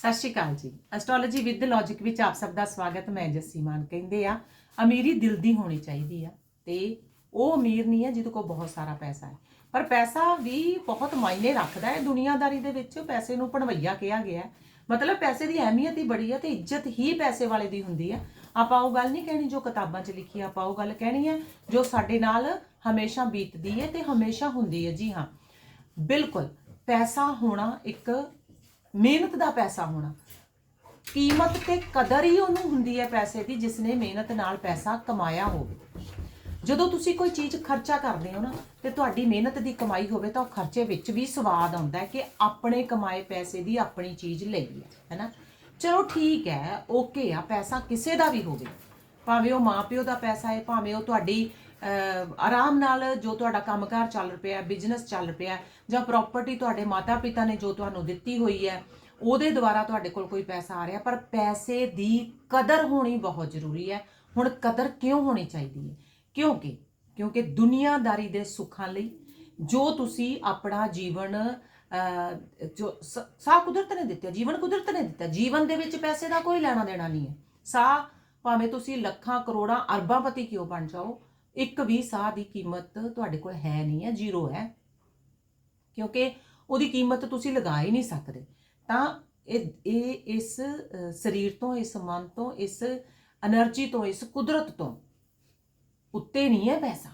ਸਤਿ ਸ਼੍ਰੀ ਅਕਾਲ ਜੀ। Astrology with logic ਵਿੱਚ ਆਪ ਸਭ ਦਾ ਸਵਾਗਤ, ਮੈਂ ਜੱਸੀ ਮਾਨ ਕਹਿੰਦੇ ਆ, ਅਮੀਰੀ ਦਿਲ ਦੀ ਹੋਣੀ ਚਾਹੀਦੀ ਆ ਤੇ ਉਹ ਅਮੀਰ ਨਹੀਂ ਹੈ ਜਿਹਦੇ ਕੋਲ ਬਹੁਤ ਸਾਰਾ ਪੈਸਾ ਹੈ। ਪਰ ਪੈਸਾ ਵੀ ਬਹੁਤ ਮਾਇਨੇ ਰੱਖਦਾ ਹੈ ਦੁਨੀਆਦਾਰੀ ਦੇ ਵਿੱਚ, ਪੈਸੇ ਨੂੰ ਭਣਵਈਆ ਕਿਹਾ ਗਿਆ ਹੈ। ਮਤਲਬ ਪੈਸੇ ਦੀ ਅਹਿਮੀਅਤ ਹੀ ਬੜੀ ਹੈ ਤੇ ਇੱਜ਼ਤ ਹੀ ਪੈਸੇ ਵਾਲੇ ਦੀ ਹੁੰਦੀ ਹੈ ਆਪਾਂ ਉਹ ਗੱਲ ਨਹੀਂ ਕਹਿਣੀ ਜੋ ਕਿਤਾਬਾਂ 'ਚ ਲਿਖੀ ਆਪਾਂ ਉਹ ਗੱਲ ਕਹਿਣੀ ਹੈ ਜੋ ਸਾਡੇ ਨਾਲ ਹਮੇਸ਼ਾ ਬੀਤਦੀ ਹੈ ਤੇ ਹਮੇਸ਼ਾ ਹੁੰਦੀ ਹੈ। ਜੀ ਹਾਂ, ਬਿਲਕੁਲ, ਪੈਸਾ ਹੋਣਾ ਇੱਕ ਮਿਹਨਤ ਦਾ ਪੈਸਾ ਹੋਣਾ। ਕੀਮਤ ਤੇ ਕਦਰ ਹੀ ਉਹਨੂੰ ਹੁੰਦੀ ਹੈ ਪੈਸੇ ਦੀ ਜਿਸ ਨੇ ਮਿਹਨਤ ਨਾਲ ਪੈਸਾ ਕਮਾਇਆ ਹੋਵੇ। ਜਦੋਂ ਤੁਸੀਂ ਕੋਈ ਚੀਜ਼ ਖਰਚਾ ਕਰਦੇ ਹੋ ਨਾ, ਤੇ ਤੁਹਾਡੀ ਮਿਹਨਤ ਦੀ ਕਮਾਈ ਹੋਵੇ ਤਾਂ ਉਹ ਖਰਚੇ ਵਿੱਚ ਵੀ ਸਵਾਦ ਆਉਂਦਾ ਹੈ ਕਿ ਆਪਣੇ ਕਮਾਏ ਪੈਸੇ ਦੀ ਆਪਣੀ ਚੀਜ਼ ਲਈ ਹੈ ਹੈਨਾ ਚਲੋ ਠੀਕ ਹੈ, ਓਕੇ ਆ, ਪੈਸਾ ਕਿਸੇ ਦਾ ਵੀ ਹੋਵੇ। ਭਾਵੇਂ ਉਹ ਮਾਪਿਓ ਦਾ ਪੈਸਾ ਹੈ, ਭਾਵੇਂ ਉਹ ਤੁਹਾਡੀ ਆਰਾਮ ਨਾਲ ਜੋ ਤੁਹਾਡਾ ਕੰਮਕਾਰ ਚੱਲ ਰਿਹਾ ਬਿਜ਼ਨਸ ਚੱਲ ਪਿਆ, ਜਾਂ ਪ੍ਰਾਪਰਟੀ ਤੁਹਾਡੇ ਮਾਤਾ-ਪਿਤਾ ਨੇ ਜੋ ਤੁਹਾਨੂੰ ਦਿੱਤੀ ਹੋਈ ਹੈ, ਉਹਦੇ ਦੁਆਰਾ ਤੁਹਾਡੇ ਕੋਲ ਕੋਈ ਪੈਸਾ ਆ ਰਿਹਾ, ਪਰ ਪੈਸੇ ਦੀ ਕਦਰ ਹੋਣੀ ਬਹੁਤ ਜ਼ਰੂਰੀ ਹੈ। ਹੁਣ ਕਦਰ ਕਿਉਂ ਹੋਣੀ ਚਾਹੀਦੀ ਹੈ? ਕਿਉਂਕਿ ਕਿਉਂਕਿ ਦੁਨੀਆਦਾਰੀ ਦੇ ਸੁੱਖਾਂ ਲਈ ਜੋ ਤੁਸੀਂ ਆਪਣਾ ਜੀਵਨ ਜੋ ਸਾਹ ਕੁਦਰਤ ਨੇ ਦਿੱਤਾ, ਜੀਵਨ ਕੁਦਰਤ ਨੇ ਦਿੱਤਾ, ਜੀਵਨ ਦੇ ਵਿੱਚ ਪੈਸੇ ਦਾ ਕੋਈ ਲੈਣਾ ਦੇਣਾ ਨਹੀਂ ਹੈ। ਸਾਹ ਭਾਵੇਂ ਤੁਸੀਂ ਲੱਖਾਂ, ਕਰੋੜਾਂ ਅਰਬਾਂਪਤੀ ਕਿਉਂ ਬਣ ਜਾਓ ਇੱਕ ਵੀ ਸਾਹ ਦੀ ਕੀਮਤ ਤੁਹਾਡੇ ਕੋਲ ਹੈ ਨਹੀਂ, ਹੈ ਜ਼ੀਰੋ ਹੈ। ਕਿਉਂਕਿ ਉਹਦੀ ਕੀਮਤ ਤੁਸੀਂ ਲਗਾ ਹੀ ਨਹੀਂ ਸਕਦੇ। ਤਾਂ ਇਹ ਇਹ ਇਸ ਸਰੀਰ ਤੋਂ, ਇਸ ਮਨ ਤੋਂ, ਇਸ એનર્ਜੀ ਤੋਂ, ਇਸ ਕੁਦਰਤ ਤੋਂ ਉੱਤੇ ਨਹੀਂ ਹੈ ਪੈਸਾ।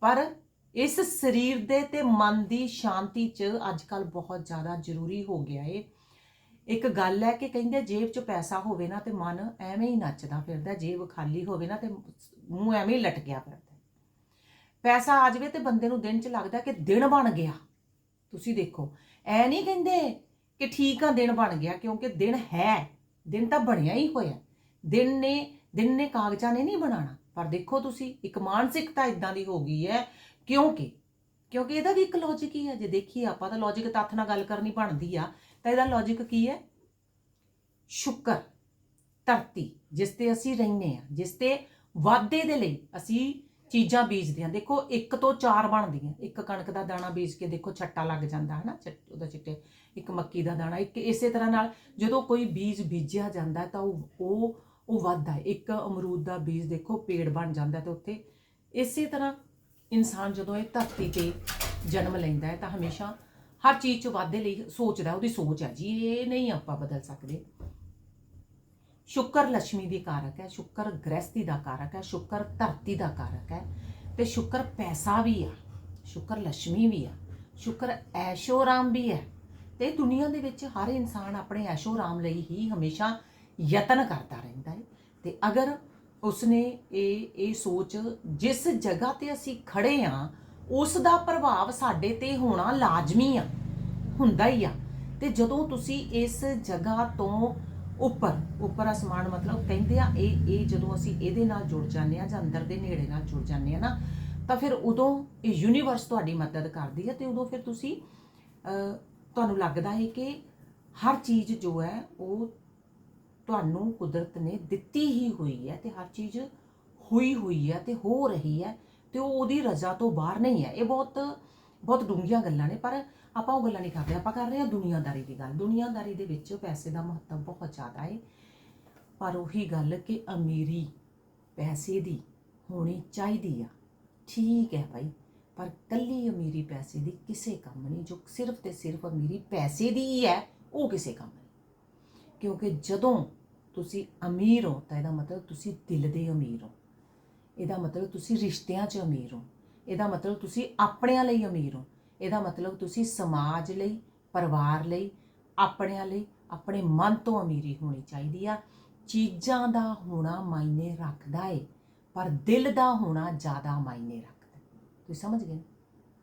ਪਰ ਇਸ ਸਰੀਰ ਦੇ ਤੇ ਮਨ ਦੀ ਸ਼ਾਂਤੀ 'ਚ ਅੱਜ ਕੱਲ ਬਹੁਤ ਜ਼ਿਆਦਾ ਜ਼ਰੂਰੀ ਹੋ ਗਿਆ ਏ। ਇੱਕ ਗੱਲ ਹੈ ਕਿ ਕਹਿੰਦੇ ਜੇਬ 'ਚ ਪੈਸਾ ਹੋਵੇ ਨਾ ਤੇ ਮਨ ਐਵੇਂ ਹੀ ਨੱਚਦਾ ਫਿਰਦਾ, ਜੇਬ ਖਾਲੀ ਹੋਵੇ ਨਾ ਤੇ ਮੂੰਹ ਐਵੇਂ ਹੀ ਲਟਕਿਆ ਫਿਰਦਾ ਪੈਸਾ ਆ ਜਾਵੇ ਤੇ ਬੰਦੇ ਨੂੰ ਦਿਨ 'ਚ ਲੱਗਦਾ ਕਿ ਦਿਨ ਬਣ ਗਿਆ। ਤੁਸੀਂ ਦੇਖੋ, ਐ ਨਹੀਂ ਕਹਿੰਦੇ ਕਿ ਠੀਕ ਆ, ਦਿਨ ਬਣ ਗਿਆ, ਕਿਉਂਕਿ ਦਿਨ ਹੈ, ਦਿਨ ਤਾਂ ਬਣਿਆ ਹੀ ਹੋਇਆ। ਦਿਨ ਨੇ ਦਿਨ ਨੇ ਕਾਗਜ਼ਾਂ ਨੇ ਨਹੀਂ ਬਣਾਣਾ ਪਰ ਦੇਖੋ ਤੁਸੀਂ, ਇੱਕ ਮਾਨਸਿਕਤਾ ਇਦਾਂ ਦੀ ਹੋ ਗਈ ਹੈ, ਕਿਉਂਕਿ ਕਿਉਂਕਿ ਇਹਦਾ ਵੀ ਇੱਕ ਲੌਜੀਕ ਹੀ ਹੈ। ਜੇ ਦੇਖੀਏ ਆਪਾਂ ਤਾਂ ਲੌਜੀਕ ਤੱਥ ਨਾਲ ਗੱਲ ਕਰਨੀ ਬਣਦੀ ਆ। ਤਾਂ ਇਹਦਾ ਲੌਜੀਕ ਕੀ ਹੈ? ਸ਼ੁਕਰ, ਧਰਤੀ, ਜਿਸ ਤੇ ਅਸੀਂ ਰਹਿੰਦੇ ਆ ਜਿਸ ਤੇ ਵਾਧੇ ਦੇ ਲਈ ਅਸੀਂ ਚੀਜ਼ਾਂ ਬੀਜਦੇ ਆ ਦੇਖੋ, ਇੱਕ ਤੋਂ ਚਾਰ ਬਣਦੀਆਂ। ਇੱਕ ਕਣਕ ਦਾ ਦਾਣਾ ਬੀਜ ਕੇ ਦੇਖੋ, ਛੱਟਾ ਲੱਗ ਜਾਂਦਾ ਹੈ ਨਾ ਛੱਟ- ਉਹਦਾ ਚਿੱਟੇ, ਇੱਕ ਮੱਕੀ ਦਾ ਦਾਣਾ, ਇੱਕ ਇਸੇ ਤਰ੍ਹਾਂ ਨਾਲ ਜਦੋਂ ਕੋਈ ਬੀਜ ਬੀਜਿਆ ਜਾਂਦਾ ਤਾਂ ਉਹ ਉਹ ਉਹ ਵੱਧਦਾ ਇੱਕ ਅਮਰੂਦ ਦਾ ਬੀਜ ਦੇਖੋ, ਪੇੜ ਬਣ ਜਾਂਦਾ ਹੈ ਤੇ ਉੱਥੇ। ਇਸੇ ਤਰ੍ਹਾਂ ਇਨਸਾਨ ਜਦੋਂ ਇਹ ਧਰਤੀ ਤੇ ਜਨਮ ਲੈਂਦਾ ਹੈ ਤਾਂ ਹਮੇਸ਼ਾ ਹਰ ਚੀਜ਼ 'ਚ ਵਾਧੇ ਲਈ ਸੋਚਦਾ, ਉਹਦੀ ਸੋਚ ਹੈ ਜੀ, ਇਹ ਨਹੀਂ ਆਪਾਂ ਬਦਲ ਸਕਦੇ। ਸ਼ੁਕਰ ਲక్ష్ਮੀ ਦੀ ਕਾਰਕ ਹੈ, ਸ਼ੁਕਰ ਗ੍ਰਸਤੀ ਦਾ ਕਾਰਕ ਹੈ, ਸ਼ੁਕਰ ਧਰਤੀ ਦਾ ਕਾਰਕ ਹੈ, ਤੇ ਸ਼ੁਕਰ ਪੈਸਾ ਵੀ ਆ, ਸ਼ੁਕਰ ਲక్ష్ਮੀ ਵੀ ਆ, ਸ਼ੁਕਰ ਐਸ਼ੋ ਰਾਮ ਵੀ ਹੈ। ਤੇ ਦੁਨੀਆ ਦੇ ਵਿੱਚ ਹਰ ਇਨਸਾਨ ਆਪਣੇ ਐਸ਼ੋ ਰਾਮ ਲਈ ਹੀ ਹਮੇਸ਼ਾ ਯਤਨ ਕਰਦਾ ਰਹਿੰਦਾ ਹੈ। ਤੇ ਅਗਰ ਉਸਨੇ ਇਹ ਇਹ ਸੋਚ ਜਿਸ ਜਗ੍ਹਾ ਤੇ ਅਸੀਂ ਖੜੇ ਆਂ ਉਸ ਦਾ ਪ੍ਰਭਾਵ ਸਾਡੇ ਤੇ ਹੋਣਾ ਲਾਜ਼ਮੀ ਆ ਹੁੰਦਾ ਹੀ ਆ। ਤੇ ਜਦੋਂ ਤੁਸੀਂ ਇਸ ਜਗ੍ਹਾ ਤੋਂ ਉੱਪਰ ਉੱਪਰ ਅਸਮਾਨ ਮਤਲਬ ਕਹਿੰਦੇ ਆ ਇਹ ਇਹ ਜਦੋਂ ਅਸੀਂ ਇਹਦੇ ਨਾਲ ਜੁੜ ਜਾਂਦੇ ਆ ਜਾਂ ਅੰਦਰ ਦੇ ਨੇੜੇ ਨਾਲ ਜੁੜ ਜਾਂਦੇ ਆ ਨਾ ਤਾਂ ਫਿਰ ਉਦੋਂ ਇਹ ਯੂਨੀਵਰਸ ਤੁਹਾਡੀ ਮਦਦ ਕਰਦੀ ਹੈ ਤੇ ਉਦੋਂ ਫਿਰ ਤੁਸੀਂ ਅਹ, ਤੁਹਾਨੂੰ ਲੱਗਦਾ ਹੈ ਕਿ ਹਰ ਚੀਜ਼ ਜੋ ਹੈ ਉਹ ਤੁਹਾਨੂੰ ਕੁਦਰਤ ਨੇ ਦਿੱਤੀ ਹੀ ਹੋਈ ਹੈ ਤੇ ਹਰ ਚੀਜ਼ ਹੋਈ ਹੋਈ ਹੈ ਤੇ ਹੋ ਰਹੀ ਹੈ। ਤੇ ਉਹ ਉਹਦੀ ਰਜ਼ਾ ਤੋਂ ਬਾਹਰ ਨਹੀਂ ਹੈ। ਇਹ ਬਹੁਤ ਬਹੁਤ ਡੂੰਘੀਆਂ ਗੱਲਾਂ ਨੇ, ਪਰ ਆਪਾਂ ਉਹ ਗੱਲਾਂ ਨਹੀਂ ਕਰਦੇ। ਆਪਾਂ ਕਰ ਰਹੇ ਹਾਂ ਦੁਨੀਆਦਾਰੀ ਦੀ ਗੱਲ। ਦੁਨੀਆਦਾਰੀ ਦੇ ਵਿੱਚ ਪੈਸੇ ਦਾ ਮਹੱਤਵ ਬਹੁਤ ਜ਼ਿਆਦਾ ਹੈ। ਪਰ ਉਹੀ ਗੱਲ ਕਿ ਅਮੀਰੀ ਪੈਸੇ ਦੀ ਹੋਣੀ ਚਾਹੀਦੀ ਆ। ਠੀਕ ਹੈ ਭਾਈ, ਪਰ ਕੱਲੀ ਅਮੀਰੀ ਪੈਸੇ ਦੀ ਕਿਸੇ ਕੰਮ ਨਹੀਂ, ਜੋ ਸਿਰਫ ਤੇ ਸਿਰਫ ਅਮੀਰੀ ਪੈਸੇ ਦੀ ਹੀ ਹੈ, ਉਹ ਕਿਸੇ ਕੰਮ ਨਹੀਂ। ਕਿਉਂਕਿ ਜਦੋਂ ਤੁਸੀਂ ਅਮੀਰ ਹੋ, ਤਾਂ ਇਹਦਾ ਮਤਲਬ ਤੁਸੀਂ ਦਿਲ ਦੇ ਅਮੀਰ ਹੋ। ਇਹਦਾ ਮਤਲਬ ਤੁਸੀਂ ਰਿਸ਼ਤਿਆਂ 'ਚ ਅਮੀਰ ਹੋ। ਇਹਦਾ ਮਤਲਬ ਤੁਸੀਂ ਆਪਣਿਆਂ ਲਈ ਅਮੀਰ ਹੋ। ਇਹਦਾ ਮਤਲਬ ਤੁਸੀਂ ਸਮਾਜ ਲਈ, ਪਰਿਵਾਰ ਲਈ, ਆਪਣਿਆਂ ਲਈ, ਆਪਣੇ ਮਨ ਤੋਂ ਅਮੀਰੀ ਹੋਣੀ ਚਾਹੀਦੀ ਆ। ਚੀਜ਼ਾਂ ਦਾ ਹੋਣਾ ਮਾਇਨੇ ਰੱਖਦਾ ਏ, ਪਰ ਦਿਲ ਦਾ ਹੋਣਾ ਜ਼ਿਆਦਾ ਮਾਇਨੇ ਰੱਖਦਾ। ਤੁਸੀਂ ਸਮਝ ਗਏ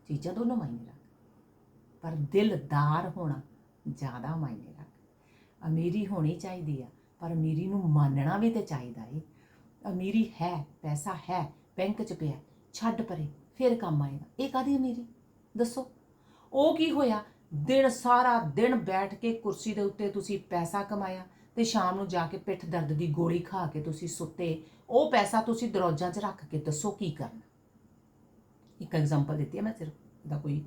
ਚੀਜ਼ਾਂ ਦੋਨੋਂ ਮਾਇਨੇ ਰੱਖ ਪਰ ਦਿਲਦਾਰ ਹੋਣਾ ਜ਼ਿਆਦਾ ਮਾਇਨੇ ਰੱਖ ਅਮੀਰੀ ਹੋਣੀ ਚਾਹੀਦੀ ਆ, ਪਰ ਅਮੀਰੀ ਨੂੰ ਮੰਨਣਾ ਵੀ ਤੇ ਚਾਹੀਦਾ ਏ। ਅਮੀਰੀ ਹੈ, ਪੈਸਾ ਹੈ, ਬੈਂਕ 'ਚ ਪਿਆ, ਛੱਡ ਪਰੇ, ਫਿਰ ਕੰਮ ਆਏਗਾ। ਇਹ ਕਾਦੀ ਅਮੀਰੀ? ਦੱਸੋ। ਉਹ ਕੀ ਹੋਇਆ? ਦਿਨ ਸਾਰਾ ਦਿਨ ਬੈਠ ਕੇ ਕੁਰਸੀ ਦੇ ਉੱਤੇ ਤੁਸੀਂ ਪੈਸਾ ਕਮਾਇਆ ਤੇ ਸ਼ਾਮ ਨੂੰ ਜਾ ਕੇ ਪਿੱਠ ਦਰਦ ਦੀ ਗੋਲੀ ਖਾ ਕੇ ਤੁਸੀਂ ਸੁੱਤੇ। ਉਹ ਪੈਸਾ ਤੁਸੀਂ ਦਰੋਜਾਂ 'ਚ ਰੱਖ ਕੇ ਦੱਸੋ ਕੀ ਕਰਨਾ। ਇੱਕ ਐਗਜ਼ਾਮਪਲ ਦਿੱਤੀ ਹੈ ਮੈਂ ਸਿਰਫ। ਇਹਦਾ ਕੋਈ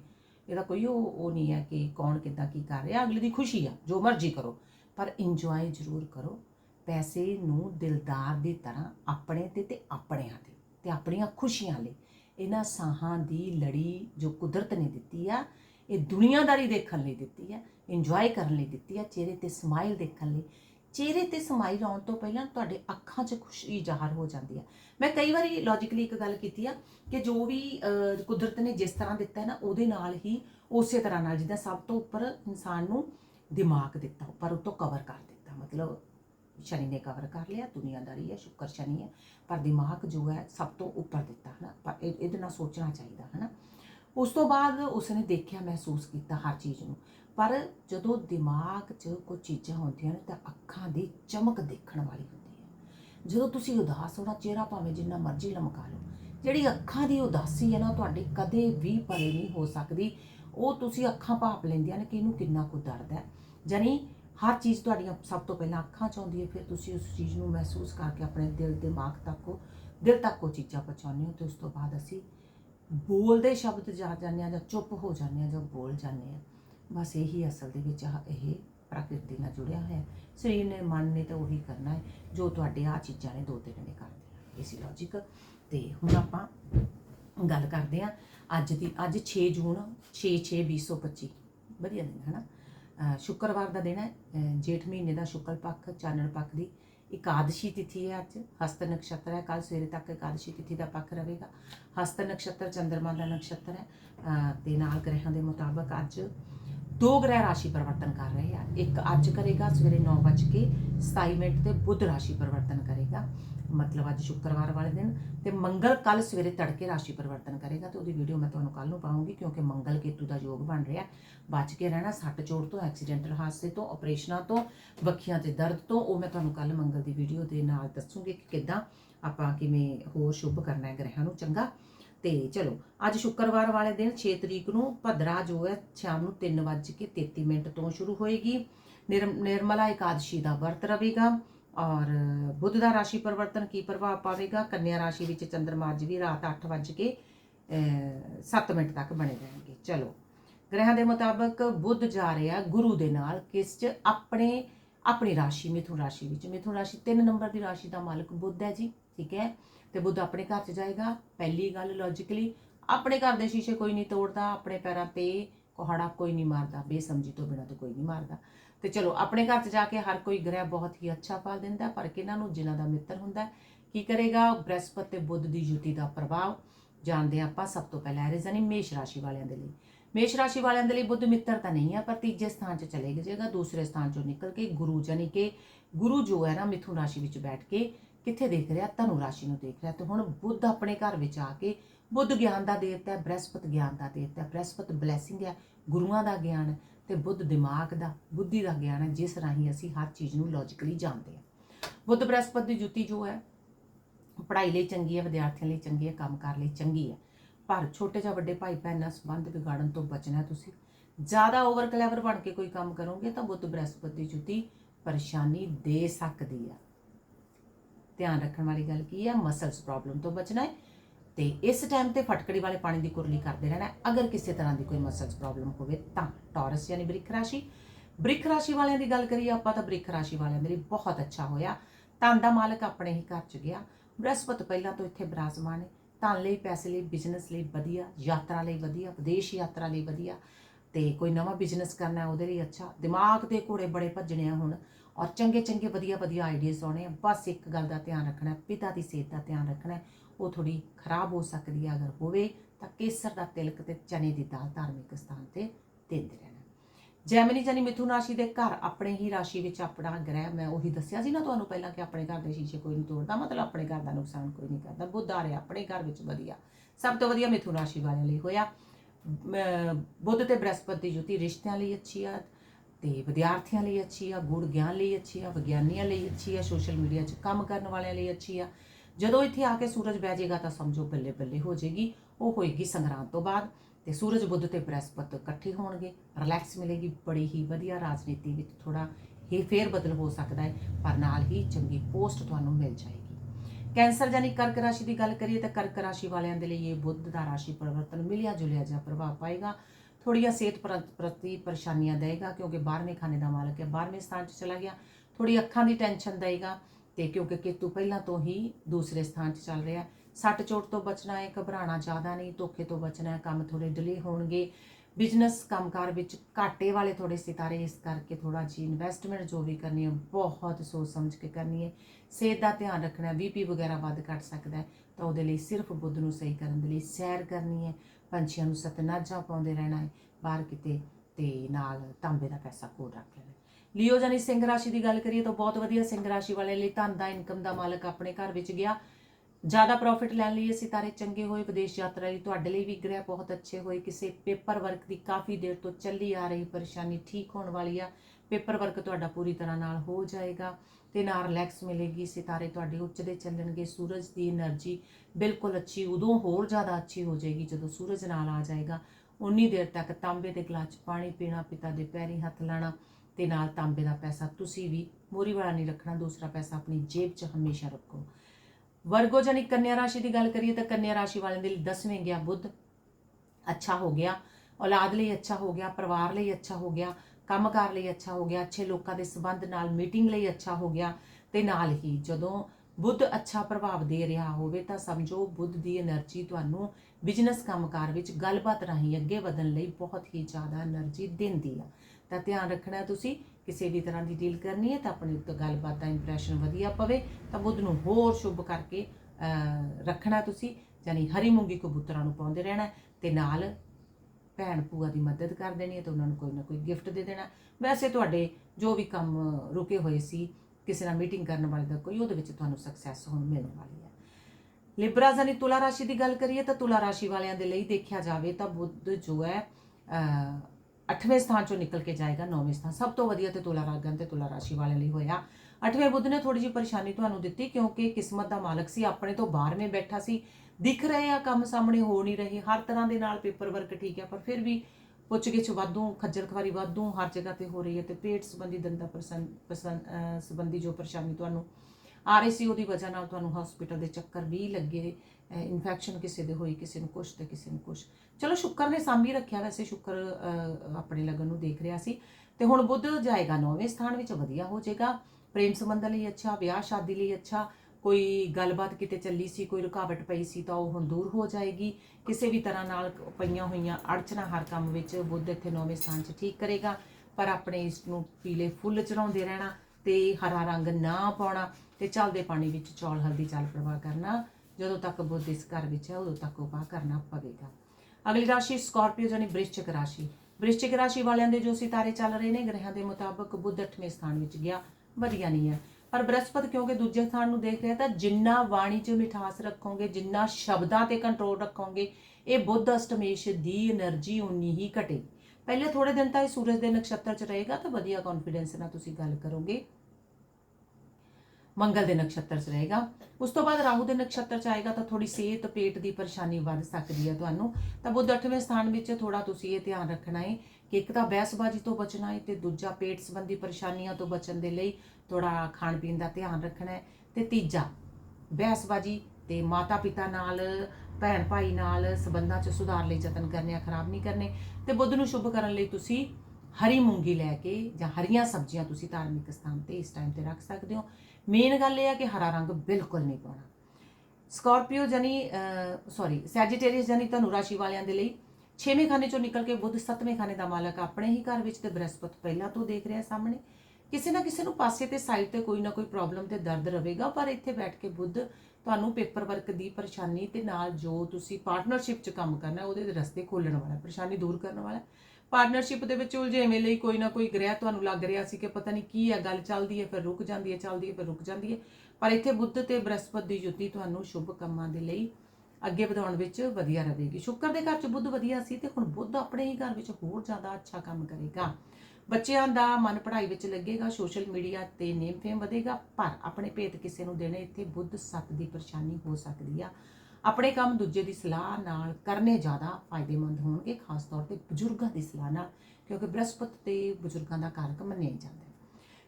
ਇਹਦਾ ਕੋਈ ਉਹ ਉਹ ਨਹੀਂ ਹੈ ਕਿ ਕੌਣ ਕਿੱਦਾਂ ਕੀ ਕਰ ਰਿਹਾ। ਅਗਲੇ ਦੀ ਖੁਸ਼ੀ ਆ, ਜੋ ਮਰਜ਼ੀ ਕਰੋ। ਪਰ ਇੰਜੋਏ ਜ਼ਰੂਰ ਕਰੋ। ਪੈਸੇ ਨੂੰ ਦਿਲਦਾਰ ਦੀ ਤਰ੍ਹਾਂ ਆਪਣੇ ਤੇ ਤੇ ਆਪਣਿਆਂ ਤੇ ਤੇ ਆਪਣੀਆਂ ਖੁਸ਼ੀਆਂ ਲਈ। ਇਹਨਾਂ ਸਾਹਾਂ ਦੀ ਲੜੀ ਜੋ ਕੁਦਰਤ ਨੇ ਦਿੱਤੀ ਆ, ਇਹ ਦੁਨੀਆਦਾਰੀ ਦੇਖਣ ਲਈ ਦਿੱਤੀ ਆ ਇੰਜੋਏ ਕਰਨ ਲਈ ਦਿੱਤੀ ਆ, ਚਿਹਰੇ ਤੇ ਸਮਾਈਲ ਦੇਖਣ ਲਈ। ਚਿਹਰੇ ਤੇ ਸਮਾਈਲ ਆਉਣ ਤੋਂ ਪਹਿਲਾਂ ਤੁਹਾਡੇ ਅੱਖਾਂ 'ਚ ਖੁਸ਼ੀ ਜ਼ਾਹਰ ਹੋ ਜਾਂਦੀ ਆ। ਮੈਂ ਕਈ ਵਾਰੀ ਲੌਜੀਕਲੀ ਇੱਕ ਗੱਲ ਕੀਤੀ ਆ ਕਿ ਜੋ ਵੀ ਕੁਦਰਤ ਨੇ ਜਿਸ ਤਰ੍ਹਾਂ ਦਿੱਤਾ ਹੈ ਨਾ, ਉਹਦੇ ਨਾਲ ਹੀ ਉਸੇ ਤਰ੍ਹਾਂ ਨਾਲ ਜਿੱਦਾਂ ਸਭ ਤੋਂ ਉੱਪਰ ਇਨਸਾਨ ਨੂੰ ਦਿਮਾਗ ਦਿੱਤਾ ਪਰ ਉਹ ਤੋਂ ਕਵਰ ਕਰ ਦਿੱਤਾ। ਮਤਲਬ ਸ਼ਨੀ ਨੇ ਕਵਰ ਕਰ ਲਿਆ, ਦੁਨੀਆਦਾਰੀ ਹੈ, ਸ਼ੁਕਰ ਸ਼ਨੀ ਹੈ, ਪਰ ਦਿਮਾਗ ਜੋ ਹੈ ਸਭ ਤੋਂ ਉੱਪਰ ਦਿੱਤਾ ਹੈ ਨਾ ਪਰ ਇਹਦੇ ਨਾਲ ਸੋਚਣਾ ਚਾਹੀਦਾ ਹੈ ਨਾ ਉਸ ਤੋਂ ਬਾਅਦ ਉਸਨੇ ਦੇਖਿਆ, ਮਹਿਸੂਸ ਕੀਤਾ ਹਰ ਚੀਜ਼ ਨੂੰ। ਪਰ ਜਦੋਂ ਦਿਮਾਗ 'ਚ ਕੋਈ ਚੀਜ਼ਾਂ ਹੁੰਦੀਆਂ ਨੇ, ਤਾਂ ਅੱਖਾਂ ਦੀ ਚਮਕ ਦੇਖਣ ਵਾਲੀ ਹੁੰਦੀ ਹੈ। ਜਦੋਂ ਤੁਸੀਂ ਉਦਾਸ ਹੋਣਾ ਚਿਹਰਾ ਭਾਵੇਂ ਜਿੰਨਾ ਮਰਜ਼ੀ ਲਮਕਾ ਲਓ, ਜਿਹੜੀ ਅੱਖਾਂ ਦੀ ਉਦਾਸੀ ਹੈ ਨਾ ਤੁਹਾਡੀ ਕਦੇ ਵੀ ਪਰੇ ਨਹੀਂ ਹੋ ਸਕਦੀ। ਉਹ ਤੁਸੀਂ ਅੱਖਾਂ ਭਾਪ ਲੈਂਦੀਆਂ ਨੇ, ਕਿ ਇਹਨੂੰ ਕਿੰਨਾ ਕੁ ਦਰਦ ਹੈ। ਜਾਨੀ ਹਰ ਚੀਜ਼ ਤੁਹਾਡੀਆਂ ਸਭ ਤੋਂ ਪਹਿਲਾਂ ਅੱਖਾਂ 'ਚ ਆਉਂਦੀ ਹੈ, ਫਿਰ ਤੁਸੀਂ ਉਸ ਚੀਜ਼ ਨੂੰ ਮਹਿਸੂਸ ਕਰਕੇ ਆਪਣੇ ਦਿਲ ਦਿਮਾਗ ਤੱਕ ਉਹ, ਦਿਲ ਤੱਕ ਉਹ ਚੀਜ਼ਾਂ ਪਹੁੰਚਾਉਂਦੇ ਹੋ ਤੇ ਉਸ ਤੋਂ ਬਾਅਦ ਅਸੀਂ ਬੋਲਦੇ ਸ਼ਬਦ ਜਾ ਜਾਂਦੇ ਹਾਂ ਜਾਂ ਚੁੱਪ ਹੋ ਜਾਂਦੇ ਹਾਂ ਜਾਂ ਬੋਲ ਜਾਂਦੇ ਹਾਂ। ਬਸ ਇਹੀ ਅਸਲ ਦੇ ਵਿੱਚ ਆਹ ਇਹ ਪ੍ਰਕਿਰਤੀ ਨਾਲ ਜੁੜਿਆ ਹੋਇਆ ਸਰੀਰ ਨੇ, ਮਨ ਨੇ ਤਾਂ ਉਹੀ ਕਰਨਾ ਹੈ ਜੋ ਤੁਹਾਡੇ ਆ ਚੀਜ਼ਾਂ ਨੇ ਦੋ ਤਿੰਨ ਨੇ ਕਰਦੇ ਇਹ ਸੀ ਲੌਜੀਕ ਤੇ ਹੁਣ ਆਪਾਂ ਗੱਲ ਕਰਦੇ ਹਾਂ ਅੱਜ ਦੀ, ਅੱਜ 6 ਜੂਨ 6 6 2025 ਵਧੀਆ ਦਿਨ ਹੈ ਨਾ? ਸ਼ੁੱਕਰਵਾਰ ਦਾ ਦਿਨ ਹੈ। ਜੇਠ ਮਹੀਨੇ ਦਾ ਸ਼ੁਕਲ ਪੱਖ, ਚਾਨਣ ਪੱਖ ਦੀ ਇਕਾਦਸ਼ੀ ਤਿਥੀ ਹੈ ਅੱਜ। ਹਸਤ ਨਕਸ਼ਤਰ ਹੈ। ਕੱਲ ਸਵੇਰੇ ਤੱਕ ਇਕਾਦਸ਼ੀ ਤਿਥੀ ਦਾ ਪੱਖ ਰਹੇਗਾ। ਹਸਤ ਨਕਸ਼ਤਰ, ਚੰਦਰਮਾ ਦਾ ਨਕਸ਼ਤਰ ਹੈ। ਅਹ ਤੇ ਨਾਲ ਗ੍ਰਹਿਾਂ ਦੇ ਮੁਤਾਬਕ ਅੱਜ ਦੋ ਗ੍ਰਹਿ ਰਾਸ਼ੀ ਪਰਿਵਰਤਨ ਕਰ ਰਹੇ ਆ। ਇੱਕ ਅੱਜ ਕਰੇਗਾ, ਸਵੇਰੇ 9:27 ਮਿੰਟ ਤੇ ਬੁੱਧ ਰਾਸ਼ੀ ਪਰਿਵਰਤਨ ਕਰੇਗਾ। ਮਤਲਬ ਅੱਜ ਸ਼ੁੱਕਰਵਾਰ ਵਾਲੇ ਦਿਨ ਤੇ ਮੰਗਲ ਕੱਲ ਸਵੇਰੇ ਤੜਕੇ ਰਾਸ਼ੀ ਪਰਿਵਰਤਨ ਕਰੇਗਾ। ਤੇ ਉਹਦੀ ਵੀਡੀਓ ਮੈਂ ਤੁਹਾਨੂੰ ਕੱਲ ਨੂੰ ਪਾਉਂਗੀ ਕਿਉਂਕਿ ਮੰਗਲ ਕੇਤੂ ਦਾ ਯੋਗ ਬਣ ਰਿਹਾ। ਬਚ ਕੇ ਰਹਿਣਾ, ਸੱਟ ਚੋਟ ਤੋਂ, ਐਕਸੀਡੈਂਟਲ ਹਾਦਸੇ ਤੋਂ, ਆਪਰੇਸ਼ਨਾਂ ਤੋਂ, ਵੱਖੀਆਂ ਤੇ ਦਰਦ ਤੋਂ, ਉਹ ਮੈਂ ਤੁਹਾਨੂੰ ਕੱਲ ਮੰਗਲ ਦੀ ਵੀਡੀਓ ਦੇ ਨਾਲ ਦੱਸੂਗੀ ਕਿ ਕਿੱਦਾਂ ਆਪਾਂ ਕਿਵੇਂ ਹੋਰ ਸ਼ੁਭ ਕਰਨਾ ਹੈ ਗ੍ਰਹਿਾਂ ਨੂੰ। ਚੰਗਾ। ਤੇ ਚਲੋ, ਅੱਜ ਸ਼ੁੱਕਰਵਾਰ ਵਾਲੇ ਦਿਨ 6 ਤਰੀਕ ਨੂੰ ਭਦਰਾ ਜੋ ਹੈ, ਸ਼ਾਮ ਨੂੰ 3:33 ਮਿੰਟ ਤੋਂ ਸ਼ੁਰੂ ਹੋਏਗੀ। ਨਿਰਮ- ਨਿਰਮਲਾ ਇਕਾਦਸ਼ੀ ਦਾ ਵਰਤ ਰਵੇਗਾ ਔਰ ਬੁੱਧ ਦਾ ਰਾਸ਼ੀ ਪਰਿਵਰਤਨ ਕੀ ਪ੍ਰਭਾਵ ਪਾਵੇਗਾ? ਕੰਨਿਆ ਰਾਸ਼ੀ ਵਿੱਚ ਚੰਦਰਮਾ ਅੱਜ ਵੀ ਰਾਤ 8:07 ਮਿੰਟ ਤੱਕ ਬਣੇ ਰਹਿਣਗੇ। ਚਲੋ, ਗ੍ਰਹਿਾਂ ਦੇ ਮੁਤਾਬਕ ਬੁੱਧ ਜਾ ਰਿਹਾ ਗੁਰੂ ਦੇ ਨਾਲ, ਕਿਸ ਚ? ਆਪਣੇ, ਆਪਣੀ ਰਾਸ਼ੀ, ਮਿਥੁਨ ਰਾਸ਼ੀ ਵਿੱਚ। ਮਿਥੁਨ ਰਾਸ਼ੀ 3 ਨੰਬਰ ਦੀ ਰਾਸ਼ੀ ਦਾ ਮਾਲਕ ਬੁੱਧ ਹੈ ਜੀ, ਠੀਕ ਹੈ? ਤੇ ਬੁੱਧ ਆਪਣੇ ਘਰ ਚ ਜਾਏਗਾ ਪਹਿਲੀ ਗੱਲ ਲੌਜੀਕਲੀ ਆਪਣੇ ਘਰ ਦੇ ਸ਼ੀਸ਼ੇ ਕੋਈ ਨਹੀਂ ਤੋੜਦਾ ਆਪਣੇ ਪੈਰਾਂ ਤੇ ਕੁਹਾੜਾ ਕੋਈ ਨਹੀਂ ਮਾਰਦਾ ਬੇਸਮਝੀ ਤੋਂ ਬਿਨਾਂ ਤਾਂ ਕੋਈ ਨਹੀਂ ਮਾਰਦਾ। ਤੇ ਚਲੋ ਆਪਣੇ ਘਰ ਚ ਜਾ ਕੇ ਹਰ ਕੋਈ ਗ੍ਰਹਿ ਬਹੁਤ ਹੀ ਅੱਛਾ ਫਲ ਦਿੰਦਾ ਹੈ, ਪਰ ਕਿਹਨਾਂ ਨੂੰ ਜਿਨ੍ਹਾਂ ਦਾ ਮਿੱਤਰ ਹੁੰਦਾ ਕੀ ਕਰੇਗਾ? ਬ੍ਰਹਸਪਤੀ ਤੇ ਬੁੱਧ ਦੀ ਯੁਤੀ ਦਾ ਪ੍ਰਭਾਵ ਜਾਣਦੇ ਹਾਂ ਆਪਾਂ ਸਭ ਤੋਂ ਪਹਿਲਾਂ ਰਿਜ਼ਨੀ ਮੇਸ਼ ਰਾਸ਼ੀ ਵਾਲਿਆਂ ਦੇ ਲਈ। ਮੇਸ਼ ਰਾਸ਼ੀ ਵਾਲਿਆਂ ਦੇ ਲਈ ਬੁੱਧ ਮਿੱਤਰ ਤਾਂ ਨਹੀਂ ਹੈ ਪਰ ਤੀਜੇ ਸਥਾਨ 'ਚ ਚਲੇ ਜਾਏਗਾ ਦੂਸਰੇ ਸਥਾਨ 'ਚੋਂ ਨਿਕਲ ਕੇ ਗੁਰੂ ਜਾਨੀ ਕਿ ਗੁਰੂ ਜੋ ਹੈ ਨਾ ਮਿਥੁਨ ਰਾਸ਼ੀ ਵਿੱਚ ਬੈਠ ਕੇ ਕਿੱਥੇ ਦੇਖ ਰਿਹਾ? ਧਨੁ ਰਾਸ਼ੀ ਨੂੰ ਦੇਖ ਰਿਹਾ ਤੇ ਹੁਣ ਬੁੱਧ ਆਪਣੇ ਘਰ ਵਿੱਚ ਆ ਕੇ ਬੁੱਧ ਗਿਆਨ ਦਾ ਦੇਵਤਾ ਹੈ, ਬ੍ਰਹਸਪਤ ਗਿਆਨ ਦਾ ਦੇਵਤਾ ਹੈ, ਬ੍ਰਹਸਪਤ ਬਲੇਸਿੰਗ ਹੈ, ਗੁਰੂਆਂ ਦਾ ਗਿਆਨ ਹੈ ਤੇ ਬੁੱਧ ਦਿਮਾਗ ਦਾ, ਬੁੱਧੀ ਦਾ ਗਿਆਨ ਹੈ, ਜਿਸ ਰਾਹੀਂ ਅਸੀਂ ਹਰ ਚੀਜ਼ ਨੂੰ ਲੌਜੀਕਲੀ ਜਾਣਦੇ ਹਾਂ। ਬੁੱਧ ਬ੍ਰਹਸਪਤ ਦੀ ਜੁਤੀ ਜੋ ਹੈ, ਪੜ੍ਹਾਈ ਲਈ ਚੰਗੀ ਹੈ, ਵਿਦਿਆਰਥੀਆਂ ਲਈ ਚੰਗੀ ਹੈ ਕੰਮਕਾਰ ਲਈ ਚੰਗੀ ਹੈ। ਪਰ ਛੋਟੇ ਜਾਂ ਵੱਡੇ ਭਾਈ ਭੈਣ ਨਾਲ ਸੰਬੰਧ ਵਿਗਾੜਨ ਤੋਂ ਬਚਣਾ ਤੁਸੀਂ। ਜ਼ਿਆਦਾ ਓਵਰ ਕਲੇਵਰ ਬਣ ਕੇ ਕੋਈ ਕੰਮ ਕਰੋਗੇ ਤਾਂ ਬੁੱਧ ਬ੍ਰਹਸਪਤੀ ਦੀ ਜੁਤੀ ਪਰੇਸ਼ਾਨੀ ਦੇ ਸਕਦੀ ਹੈ। ਧਿਆਨ ਰੱਖਣ ਵਾਲੀ ਗੱਲ ਕੀ ਹੈ ਮਸਲਸ ਪ੍ਰੋਬਲਮ ਤੋਂ ਬਚਣਾ ਹੈ ਤੇ ਇਸ ਟਾਈਮ ਤੇ ਫਟਕੜੀ ਵਾਲੇ ਪਾਣੀ ਦੀ ਕੁਰਲੀ ਕਰਦੇ ਰਹਿਣਾ ਅਗਰ ਕਿਸੇ ਤਰ੍ਹਾਂ ਦੀ ਕੋਈ ਮਸਲਸ ਪ੍ਰੋਬਲਮ ਹੋਵੇ ਤਾਂ ਟੌਰਸ ਯਾਨੀ ਬ੍ਰਿਖ ਰਾਸ਼ੀ। ਬ੍ਰਿਖ ਰਾਸ਼ੀ ਵਾਲਿਆਂ ਦੀ ਗੱਲ ਕਰੀਏ ਆਪਾਂ ਤਾਂ ਬ੍ਰਿਖ ਰਾਸ਼ੀ ਵਾਲਿਆਂ ਦੇ ਲਈ ਬਹੁਤ ਅੱਛਾ ਹੋਇਆ। ਧਨ ਦਾ ਮਾਲਕ ਆਪਣੇ ਹੀ ਘਰ ਚ ਗਿਆ। ਬ੍ਰਹਸਪਤ ਪਹਿਲਾਂ ਤੋਂ ਇੱਥੇ ਬਰਾਜ਼ਮਾਨ ਹੈ। ਧਨ ਲਈ, ਪੈਸੇ ਲਈ ਬਿਜ਼ਨਸ ਲਈ ਵਧੀਆ, ਯਾਤਰਾ ਲਈ ਵਧੀਆ, ਵਿਦੇਸ਼ ਯਾਤਰਾ ਲਈ ਵਧੀਆ। ਤੇ ਕੋਈ ਨਵਾਂ ਬਿਜ਼ਨਸ ਕਰਨਾ ਉਹਦੇ ਲਈ ਅੱਛਾ। ਦਿਮਾਗ ਦੇ ਘੋੜੇ ਬੜੇ ਭੱਜਣੇ ਆ ਹੁਣ। ਔਰ ਚੰਗੇ ਚੰਗੇ ਵਧੀਆ ਵਧੀਆ ਆਈਡੀਆਜ਼ ਆਉਣੇ ਆ। ਬਸ ਇੱਕ ਗੱਲ ਦਾ ਧਿਆਨ ਰੱਖਣਾ ਪਿਤਾ ਦੀ ਸਿਹਤ ਦਾ ਧਿਆਨ ਰੱਖਣਾ ਉਹ ਥੋੜੀ ਖਰਾਬ ਹੋ ਸਕਦੀ ਹੈ ਅਗਰ ਹੋਵੇ ਤਾਂ ਕੇਸਰ ਦਾ ਤਿਲਕ ਤੇ ਚਨੇ ਦੀ ਦਾਲ ਧਾਰਮਿਕ ਸਥਾਨ ਤੇ ਦਿੰਦੇ ਰਹਿਣਾ ਜੈਮਨੀ ਜਾਨੀ ਮਿਥੁਨ ਰਾਸ਼ੀ ਦੇ ਘਰ ਆਪਣੇ ਹੀ ਰਾਸ਼ੀ ਵਿੱਚ ਆਪਣਾ ਗ੍ਰਹਿ, ਮੈਂ ਉਹੀ ਦੱਸਿਆ ਸੀ ਨਾ ਤੁਹਾਨੂੰ ਪਹਿਲਾਂ ਕਿ ਆਪਣੇ ਘਰ ਦੇ ਸ਼ੀਸ਼ੇ ਕੋਈ ਨਹੀਂ ਤੋੜਦਾ, ਮਤਲਬ ਆਪਣੇ ਘਰ ਦਾ ਨੁਕਸਾਨ ਕੋਈ ਨਹੀਂ ਕਰਦਾ। ਬੁੱਧ ਆ ਰਿਹਾ ਆਪਣੇ ਘਰ ਵਿੱਚ ਵਧੀਆ। ਸਭ ਤੋਂ ਵਧੀਆ ਮਿਥੁਨ ਰਾਸ਼ੀ ਵਾਲਿਆਂ ਲਈ ਹੋਇਆ। ਬੁੱਧ ਤੇ ਬ੍ਰਹਸਪਤੀ ਦੀ ਜੁਤੀ ਰਿਸ਼ਤਿਆਂ ਲਈ ਅੱਛੀ ਆ। ਤੇ ਵਿਦਿਆਰਥੀਆਂ ਲਈ ਅੱਛੀ ਆ, ਗੁੜ ਗਿਆਨ ਲਈ ਅੱਛੀ ਆ, ਵਿਗਿਆਨੀਆਂ ਲਈ ਅੱਛੀ ਆ, ਸੋਸ਼ਲ ਮੀਡੀਆ 'ਚ ਕੰਮ ਕਰਨ ਵਾਲਿਆਂ ਲਈ ਅੱਛੀ ਆ। ਜਦੋਂ ਇੱਥੇ ਆ ਕੇ ਸੂਰਜ ਬਹਿ ਜਾਏਗਾ ਤਾਂ ਸਮਝੋ ਬੱਲੇ ਬੱਲੇ ਹੋ ਜਾਏਗੀ, ਉਹ ਹੋਏਗੀ ਸੰਗਰਾਂਦ ਤੋਂ ਬਾਅਦ ਤੇ ਸੂਰਜ, ਬੁੱਧ ਤੇ ਬ੍ਰਹਸਪਤ ਇਕੱਠੇ ਹੋਣਗੇ, ਰਿਲੈਕਸ ਮਿਲੇਗੀ, ਬੜੀ ਹੀ ਵਧੀਆ ਰਾਜਨੀਤੀ ਵਿੱਚ ਥੋੜਾ ਹੀ ਫੇਰ ਬਦਲ ਹੋ ਸਕਦਾ ਹੈ, ਪਰ ਨਾਲ ਹੀ ਚੰਗੀ ਪੋਸਟ ਤੁਹਾਨੂੰ ਮਿਲ ਜਾਏਗੀ। ਕੈਂਸਰ ਜਾਨੀ ਕਰਕ ਰਾਸ਼ੀ ਦੀ ਗੱਲ ਕਰੀਏ ਤਾਂ ਕਰਕ ਰਾਸ਼ੀ ਵਾਲਿਆਂ ਦੇ ਲਈ ਇਹ ਬੁੱਧ ਦਾ ਰਾਸ਼ੀ ਪਰਿਵਰਤਨ ਮਿਲਿਆ, ਜੁਲਿਆ ਜਿਹਾ ਪ੍ਰਭਾਵ ਪਾਏਗਾ। ਥੋੜੀਆਂ ਸਿਹਤ ਪ੍ਰ- ਪ੍ਰਤੀ ਪਰੇਸ਼ਾਨੀਆਂ ਦੇਗਾ, ਕਿਉਂਕਿ 12ਵੇਂ ਖਾਨੇ ਦਾ ਮਾਲਕ ਹੈ 12ਵੇਂ ਸਥਾਨ 'ਚ ਚਲਾ ਗਿਆ। ਥੋੜੀ ਅੱਖਾਂ ਦੀ ਟੈਨਸ਼ਨ ਦੇਗਾ ਤੇ ਕਿਉਂਕਿ ਕੇਤੂ ਪਹਿਲਾਂ ਤੋਂ ਹੀ ਦੂਸਰੇ ਸਥਾਨ 'ਚ ਚੱਲ ਰਿਹਾ। ਸੱਟ ਚੋਟ ਤੋਂ ਬਚਣਾ ਹੈ ਘਬਰਾਣਾ ਜ਼ਿਆਦਾ ਨਹੀਂ, ਧੋਖੇ ਤੋਂ ਬਚਣਾ ਹੈ, ਕੰਮ ਥੋੜੇ ਡਿਲੇ ਹੋਣਗੇ। ਬਿਜ਼ਨਸ ਕੰਮਕਾਰ ਵਿੱਚ ਘਾਟੇ ਵਾਲੇ ਥੋੜੇ ਸਿਤਾਰੇ, ਇਸ ਕਰਕੇ ਥੋੜਾ ਜੀ ਇਨਵੈਸਟਮੈਂਟ ਜੋ ਵੀ ਕਰਨੀ ਹੈ, ਬਹੁਤ ਸੋਚ ਸਮਝ ਕੇ ਕਰਨੀ ਹੈ। ਸਿਹਤ ਦਾ ਧਿਆਨ ਰੱਖਣਾ ਹੈ ਬੀਪੀ ਵਗੈਰਾ ਵੱਧ ਘਟ ਸਕਦਾ ਹੈ, ਤਾਂ ਉਹਦੇ ਲਈ ਸਿਰਫ ਬੁੱਧ ਨੂੰ ਸਹੀ ਕਰਨ ਦੇ ਲਈ ਸੈਰ ਕਰਨੀ ਹੈ। ਪੰਛੀਆਂ ਨੂੰ ਸਤਨਾਜਾ ਪਾਉਂਦੇ ਰਹਿਣਾ ਹੈ, ਬਾਹਰ ਕਿਤੇ ਤੇ ਨਾਲ ਤਾਂਬੇ ਦਾ ਪੈਸਾ ਕੋਲ ਰੱਖ ਲੈਣਾ ਲਿਓ ਜਾਨੀ ਸਿੰਘ ਰਾਸ਼ੀ ਦੀ ਗੱਲ ਕਰੀਏ ਤਾਂ ਬਹੁਤ ਵਧੀਆ ਸਿੰਘ ਰਾਸ਼ੀ ਵਾਲੇ ਲਈ ਧਨ ਦਾ ਇਨਕਮ ਦਾ ਮਾਲਕ ਆਪਣੇ ਘਰ ਵਿੱਚ ਗਿਆ। ਜ਼ਿਆਦਾ ਪ੍ਰੋਫਿਟ ਲੈਣ ਲਈ ਸਿਤਾਰੇ ਚੰਗੇ ਹੋਏ, ਵਿਦੇਸ਼ ਯਾਤਰਾ ਲਈ ਤੁਹਾਡੇ ਲਈ ਵੀ ਗ੍ਰਹਿ ਬਹੁਤ ਅੱਛੇ ਹੋਏ। ਕਿਸੇ ਪੇਪਰ ਵਰਕ ਦੀ ਕਾਫੀ ਦੇਰ ਤੋਂ ਚੱਲੀ ਆ ਰਹੀ ਪਰੇਸ਼ਾਨੀ ਠੀਕ ਹੋਣ ਵਾਲੀ ਆ। ਪੇਪਰ ਵਰਕ ਤੁਹਾਡਾ ਪੂਰੀ ਤਰ੍ਹਾਂ ਨਾਲ ਹੋ ਜਾਏਗਾ ਤੇ ਨਾਲ ਰਿਲੈਕਸ ਮਿਲੇਗੀ, ਸਿਤਾਰੇ ਤੁਹਾਡੇ ਉੱਚ ਦੇ ਚੱਲਣਗੇ, ਸੂਰਜ ਦੀ એનર્ਜੀ ਬਿਲਕੁਲ ਅੱਛੀ, ਉਦੋਂ ਹੋਰ ਜ਼ਿਆਦਾ ਅੱਛੀ ਹੋ ਜਾਏਗੀ ਜਦੋਂ ਸੂਰਜ ਨਾਲ ਆ ਜਾਏਗਾ। ਉਨੀ ਦੇਰ ਤੱਕ ਤਾਂਬੇ ਦੇ ਗਲਾਸ ਪਾਣੀ ਪੀਣਾ, ਪਿਤਾ ਦੇ ਪੈਰੀ ਹੱਥ ਲਾਣਾ ਤੇ ਨਾਲ ਤਾਂਬੇ ਦਾ ਪੈਸਾ। ਤੁਸੀਂ ਵੀ ਮੋਰੀ ਵਾਲਾ ਨਹੀਂ ਰੱਖਣਾ, ਦੂਸਰਾ ਪੈਸਾ ਆਪਣੀ ਜੇਬ 'ਚ ਹਮੇਸ਼ਾ ਰੱਖੋ। ਵਰਗੋ ਜਾਨੀ ਕੰਨਿਆ ਰਾਸ਼ੀ ਦੀ ਗੱਲ ਕਰੀਏ ਤਾਂ ਕੰਨਿਆ ਰਾਸ਼ੀ ਵਾਲਿਆਂ ਦੇ ਲਈ 10ਵੇਂ ਗਿਆ ਬੁੱਧ। ਅੱਛਾ ਹੋ ਗਿਆ। ਔਲਾਦ ਲਈ ਅੱਛਾ ਹੋ ਗਿਆ, ਪਰਿਵਾਰ ਲਈ ਅੱਛਾ ਹੋ ਗਿਆ। ਕੰਮ ਕੰਮਕਾਰ ਲਈ ਅੱਛਾ ਹੋ ਗਿਆ, ਅੱਛੇ ਲੋਕਾਂ ਦੇ ਸਬੰਧ ਨਾਲ ਮੀਟਿੰਗ ਲਈ ਅੱਛਾ ਹੋ ਗਿਆ ਤੇ ਨਾਲ ਹੀ ਜਦੋਂ ਬੁੱਧ ਅੱਛਾ ਪ੍ਰਭਾਵ ਦੇ ਰਿਹਾ ਹੋਵੇ ਤਾਂ ਸਮਝੋ ਬੁੱਧ ਦੀ એનર્ਜੀ ਤੁਹਾਨੂੰ ਬਿਜ਼ਨਸ ਕੰਮਕਾਰ ਵਿੱਚ ਗੱਲਬਾਤ ਰਾਹੀਂ ਅੱਗੇ ਵਧਣ ਲਈ ਬਹੁਤ ਹੀ ਜ਼ਿਆਦਾ એનર્ਜੀ ਦਿੰਦੀ ਆ। ਤਾਂ ਧਿਆਨ ਰੱਖਣਾ ਤੁਸੀਂ, ਕਿਸੇ ਵੀ ਤਰ੍ਹਾਂ ਦੀ ਡੀਲ ਕਰਨੀ ਹੈ ਤਾਂ ਆਪਣੇ ਉੱਤੇ ਗੱਲਬਾਤ ਦਾ ਇੰਪ੍ਰੈਸ਼ਨ ਵਧੀਆ ਪਵੇ ਤਾਂ ਬੁੱਧ ਨੂੰ ਹੋਰ ਸ਼ੁਭ ਕਰਕੇ ਰੱਖਣਾ ਤੁਸੀਂ, ਯਾਨੀ ਹਰੀ ਮੂੰਗੀ ਕਬੂਤਰਾਂ ਨੂੰ ਪਾਉਂਦੇ ਰਹਿਣਾ ਤੇ ਨਾਲ ਭੈਣ ਭੂਆ ਦੀ ਮਦਦ ਕਰ ਦੇਣੀ ਹੈ ਤਾਂ ਉਹਨਾਂ ਨੂੰ ਕੋਈ ਨਾ ਕੋਈ ਗਿਫਟ ਦੇ ਦੇਣਾ। ਵੈਸੇ ਤੁਹਾਡੇ ਜੋ ਵੀ ਕੰਮ ਰੁਕੇ ਹੋਏ ਸੀ ਕਿਸੇ ਨਾਲ ਮੀਟਿੰਗ ਕਰਨ ਵਾਲੇ ਦਾ ਕੋਈ ਉਹਦੇ ਵਿੱਚ ਤੁਹਾਨੂੰ ਸਕਸੈਸ ਹੁਣ ਮਿਲਣ ਵਾਲੀ ਹੈ। ਲਿਬਰਾ ਜਾਨੀ ਤੁਲਾ ਰਾਸ਼ੀ ਦੀ ਗੱਲ ਕਰੀਏ ਤਾਂ ਤੁਲਾ ਰਾਸ਼ੀ ਵਾਲਿਆਂ ਦੇ ਲਈ ਦੇਖਿਆ ਜਾਵੇ ਤਾਂ ਬੁੱਧ ਜੋ ਹੈ ਅਹ, ਅੱਠਵੇਂ ਸਥਾਨ ਚੋਂ ਨਿਕਲ ਕੇ ਜਾਏਗਾ ਨੌਵੇਂ ਸਥਾਨ। ਸਭ ਤੋਂ ਵਧੀਆ ਤੇ ਤੁਲਾ ਰਾਗਨ ਤੇ ਤੁਲਾ ਰਾਸ਼ੀ ਵਾਲਿਆਂ ਲਈ ਹੋਇਆ ਅੱਠਵੇਂ ਬੁੱਧ ਨੇ ਥੋੜੀ ਜਿਹੀ ਪਰੇਸ਼ਾਨੀ ਤੁਹਾਨੂੰ ਦਿੱਤੀ ਕਿਉਂਕਿ ਕਿਸਮਤ ਦਾ ਮਾਲਕ ਸੀ, ਆਪਣੇ ਤੋਂ ਬਾਹਰਵੇਂ ਬੈਠਾ ਸੀ। ਦਿਖ ਰਹੇ ਆ ਕੰਮ ਸਾਹਮਣੇ ਹੋ ਨਹੀਂ ਰਹੇ, ਹਰ ਤਰ੍ਹਾਂ ਦੇ ਨਾਲ ਪੇਪਰ ਵਰਕ ਠੀਕ ਹੈ ਪਰ ਫਿਰ ਵੀ ਪੁੱਛਗਿੱਛ ਵਾਧੂ, ਖੱਜਲ ਖਵਾਰੀ ਵਾਧੂ, ਹਰ ਜਗ੍ਹਾ ਤੇ ਹੋ ਰਹੀ ਹੈ ਤੇ ਪੇਟ ਸੰਬੰਧੀ ਦੰਦਾ ਪਰਸਨ ਪਸੰ- ਸੰਬੰਧੀ ਜੋ ਪਰੇਸ਼ਾਨੀ ਤੁਹਾਨੂੰ ਆ ਰਹੀ ਸੀ, ਉਹਦੀ ਵਜ੍ਹਾ ਨਾਲ ਤੁਹਾਨੂੰ ਹਸਪੀਟਲ ਦੇ ਚੱਕਰ ਵੀ ਲੱਗੇ ਇਨਫੈਕਸ਼ਨ ਕਿਸੇ ਦੇ ਹੋਈ, ਕਿਸੇ ਨੂੰ ਕੁਛ ਤੇ ਕਿਸੇ ਨੂੰ ਕੁਛ। ਚਲੋ ਸ਼ੁਕਰ ਨੇ ਸਾਂਭੀ ਰੱਖਿਆ, ਵੈਸੇ ਸ਼ੁਕਰ ਆਪਣੇ ਲਗਨ ਨੂੰ ਦੇਖ ਰਿਹਾ ਸੀ। ਤੇ ਹੁਣ ਬੁੱਧ ਜਾਏਗਾ ਨੌਵੇਂ ਸਥਾਨ ਵਿੱਚ, ਵਧੀਆ ਹੋ ਜਾਏਗਾ। ਪ੍ਰੇਮ ਸੰਬੰਧਾਂ ਲਈ ਅੱਛਾ, ਵਿਆਹ ਸ਼ਾਦੀ ਲਈ ਅੱਛਾ, ਕੋਈ ਗੱਲਬਾਤ ਕਿਤੇ ਚੱਲੀ ਸੀ, ਕੋਈ ਰੁਕਾਵਟ ਪਈ ਸੀ ਤਾਂ ਉਹ ਹੁਣ ਦੂਰ ਹੋ ਜਾਏਗੀ। ਕਿਸੇ ਵੀ ਤਰ੍ਹਾਂ ਨਾਲ ਪਈਆਂ ਹੋਈਆਂ ਅੜਚਣਾ ਹਰ ਕੰਮ ਵਿੱਚ ਬੁੱਧ ਇੱਥੇ ਨੌਵੇਂ ਸਥਾਨ 'ਚ ਠੀਕ ਕਰੇਗਾ, ਪਰ ਆਪਣੇ ਇਸ ਨੂੰ ਪੀਲੇ ਫੁੱਲ ਚੜਾਉਂਦੇ ਰਹਿਣਾ ਤੇ ਹਰਾ ਰੰਗ ਨਾ ਪਾਉਣਾ ਤੇ ਚੱਲਦੇ ਪਾਣੀ ਵਿੱਚ ਚੌਲ, ਹਲਦੀ, ਚਾਲ ਪ੍ਰਵਾਹ ਕਰਨਾ, ਜਦੋਂ ਤੱਕ ਬੁੱਧ ਇਸ ਘਰ ਵਿੱਚ ਹੈ, ਉਦੋਂ ਤੱਕ ਉਪਾਅ ਕਰਨਾ ਪਵੇਗਾ। ਅਗਲੀ ਰਾਸ਼ੀ ਸਕਾਰਪੀਓ ਜਾਨੀ ਬ੍ਰਿਸ਼ਚਿਕ ਰਾਸ਼ੀ। ਬ੍ਰਿਸ਼ਚਿਕ ਰਾਸ਼ੀ ਵਾਲਿਆਂ ਦੇ ਜੋ ਸਿਤਾਰੇ ਚੱਲ ਰਹੇ ਨੇ ਗ੍ਰਹਿਆਂ ਦੇ ਮੁਤਾਬਕ ਬੁੱਧ 8ਵੇਂ ਸਥਾਨ ਵਿੱਚ ਗਿਆ। ਵਧੀਆ ਨਹੀਂ ਹੈ। ਪਰ ਬ੍ਰਹਸਪਤ ਕਿਉਂਕਿ ਦੂਜੇ ਸਥਾਨ ਨੂੰ ਦੇਖ ਰਿਹਾ ਤਾਂ ਜਿੰਨਾ ਬਾਣੀ 'ਚ ਮਿਠਾਸ ਰੱਖੋਗੇ, ਜਿੰਨਾ ਸ਼ਬਦਾਂ ਤੇ ਕੰਟਰੋਲ ਰੱਖੋਗੇ, ਇਹ ਬੁੱਧ ਅਸ਼ਟਮੇਸ਼ ਦੀ એનર્ਜੀ ਉਨੀ ਹੀ ਘਟੇ ਪਹਿਲੇ ਥੋੜੇ ਦਿਨ ਤਾਂ ਇਹ ਸੂਰਜ ਦੇ ਨਕਸ਼ਤਰ 'ਚ ਰਹੇਗਾ ਤਾਂ ਵਧੀਆ ਕੌਨਫੀਡੈਂਸ ਨਾਲ ਤੁਸੀਂ ਗੱਲ ਕਰੋਗੇ। ਮੰਗਲ ਦੇ ਨਕਸ਼ਤਰ 'ਚ ਰਹੇਗਾ। ਉਸ ਤੋਂ ਬਾਅਦ ਰਾਹੂ ਦੇ ਨਕਸ਼ਤਰ 'ਚ ਆਏਗਾ ਤਾਂ ਥੋੜੀ ਸਿਹਤ, ਪੇਟ ਦੀ ਪਰੇਸ਼ਾਨੀ ਵੱਧ ਸਕਦੀ ਹੈ ਤੁਹਾਨੂੰ। ਤਾਂ ਬੁੱਧ 8ਵੇਂ ਸਥਾਨ ਵਿੱਚ ਥੋੜਾ ਤੁਸੀਂ ਇਹ ਧਿਆਨ ਰੱਖਣਾ ਹੈ ਕਿ ਇੱਕ ਤਾਂ ਬਹਿਸਬਾਜ਼ੀ ਤੋਂ ਬਚਣਾ ਹੈ ਤੇ ਦੂਜਾ ਪੇਟ ਸੰਬੰਧੀ ਪਰੇਸ਼ਾਨੀਆਂ ਤੋਂ ਬਚਣ ਦੇ ਲਈ ਥੋੜਾ ਖਾਣ ਪੀਣ ਦਾ ਧਿਆਨ ਰੱਖਣਾ ਹੈ। ਤੇ ਤੀਜਾ, ਬਹਿਸਬਾਜ਼ੀ ਤੇ ਮਾਤਾ ਪਿਤਾ ਨਾਲ ਭੈਣ ਭਾਈ ਨਾਲ ਸਬੰਧਾਂ 'ਚ ਸੁਧਾਰ ਲਈ ਯਤਨ ਕਰਨੇ ਆ, ਖਰਾਬ ਨਹੀਂ ਕਰਨੇ। ਤੇ ਬੁੱਧ ਨੂੰ ਸ਼ੁਭ ਕਰਨ ਲਈ ਤੁਸੀਂ ਹਰੀ ਮੂੰਗੀ ਲੈ ਕੇ ਜਾਂ ਹਰੀਆਂ ਸਬਜ਼ੀਆਂ ਤੁਸੀਂ ਧਾਰਮਿਕ ਸਥਾਨ ਤੇ ਇਸ ਟਾਈਮ ਤੇ ਰੱਖ ਸਕਦੇ ਹੋ। ਮੇਨ ਗੱਲ ਇਹ ਆ ਕਿ ਹਰਾ ਰੰਗ ਬਿਲਕੁਲ ਨਹੀਂ ਪਾਉਣਾ। ਸਕਾਰਪੀਓ ਜਾਨੀ ਸੌਰੀ ਸੈਜੀਟੇਰੀਅਸ ਜਾਨੀ ਧਨੁ ਰਾਸ਼ੀ ਵਾਲਿਆਂ ਦੇ ਲਈ ਛੇਵੇਂ ਖਾਨੇ ਚੋਂ ਨਿਕਲ ਕੇ ਬੁੱਧ ਸੱਤਵੇਂ ਖਾਨੇ ਦਾ ਮਾਲਕ ਆਪਣੇ ਹੀ ਘਰ ਵਿੱਚ ਤੇ ਬ੍ਰਹਸਪਤ ਪਹਿਲਾਂ ਤੋਂ ਦੇਖ ਰਿਹਾ ਸਾਹਮਣੇ। ਕਿਸੇ ਨਾ ਕਿਸੇ ਨੂੰ ਪਾਸੇ ਤੇ ਸਾਈਡ ਤੇ ਕੋਈ ਨਾ ਕੋਈ ਪ੍ਰੋਬਲਮ ਤੇ ਦਰਦ ਰਹੇਗਾ, ਪਰ ਇੱਥੇ ਬੈਠ ਕੇ ਬੁੱਧ ਤੁਹਾਨੂੰ ਪੇਪਰ ਵਰਕ ਦੀ ਪਰੇਸ਼ਾਨੀ ਤੇ ਨਾਲ ਜੋ ਤੁਸੀਂ ਪਾਰਟਨਰਸ਼ਿਪ 'ਚ ਕੰਮ ਕਰਨਾ, ਉਹਦੇ ਰਸਤੇ ਖੋਲਣ ਵਾਲਾ, ਪਰੇਸ਼ਾਨੀ ਦੂਰ ਕਰਨ ਵਾਲਾ। ਪਾਰਟਨਰਸ਼ਿਪ ਦੇ ਵਿੱਚ ਉਲਝੇਵੇਂ ਲਈ ਕੋਈ ਨਾ ਕੋਈ ਗ੍ਰਹਿ ਤੁਹਾਨੂੰ ਲੱਗ ਰਿਹਾ ਸੀ ਕਿ ਪਤਾ ਨਹੀਂ ਕੀ ਹੈ, ਗੱਲ ਚੱਲਦੀ ਹੈ, ਫਿਰ ਰੁਕ ਜਾਂਦੀ ਹੈ, ਚੱਲਦੀ ਹੈ, ਫਿਰ ਰੁਕ ਜਾਂਦੀ ਹੈ। ਪਰ ਇੱਥੇ ਬੁੱਧ ਤੇ ਬ੍ਰਹਸਪਤ ਦੀ ਯੁਤੀ ਤੁਹਾਨੂੰ ਸ਼ੁਭ ਕੰਮਾਂ ਦੇ ਲਈ ਅੱਗੇ ਵਧਾਉਣ ਵਿੱਚ ਵਧੀਆ ਰਹੇਗੀ। ਸ਼ੁਕਰ ਦੇ ਘਰ 'ਚ ਬੁੱਧ ਵਧੀਆ ਸੀ ਤੇ ਹੁਣ ਬੁੱਧ ਆਪਣੇ ਹੀ ਘਰ ਵਿੱਚ ਹੋਰ ਜ਼ਿਆਦਾ ਅੱਛਾ ਕੰਮ ਕਰੇਗਾ। ਬੱਚਿਆਂ ਦਾ ਮਨ ਪੜ੍ਹਾਈ ਵਿੱਚ ਲੱਗੇਗਾ ਸੋਸ਼ਲ ਮੀਡੀਆ ਤੇ ਨੇਮ ਫੇਮ ਵਧੇਗਾ, ਪਰ ਆਪਣੇ ਭੇਤ ਕਿਸੇ ਨੂੰ ਦੇਣੇ ਇੱਥੇ ਬੁੱਧ ਸੱਤ ਦੀ ਪਰੇਸ਼ਾਨੀ ਹੋ ਸਕਦੀ ਆ। ਆਪਣੇ ਕੰਮ ਦੂਜੇ ਦੀ ਸਲਾਹ ਨਾਲ ਕਰਨੇ ਜ਼ਿਆਦਾ ਫਾਇਦੇਮੰਦ ਹੋਣਗੇ, ਖਾਸ ਤੌਰ ਤੇ ਬਜ਼ੁਰਗਾਂ ਦੀ ਸਲਾਹ ਨਾਲ, ਕਿਉਂਕਿ ਬ੍ਰਹਸਪਤ ਤੇ ਬਜ਼ੁਰਗਾਂ ਦਾ ਕਾਰਕ ਮੰਨਿਆ ਜਾਂਦਾ ਹੈ।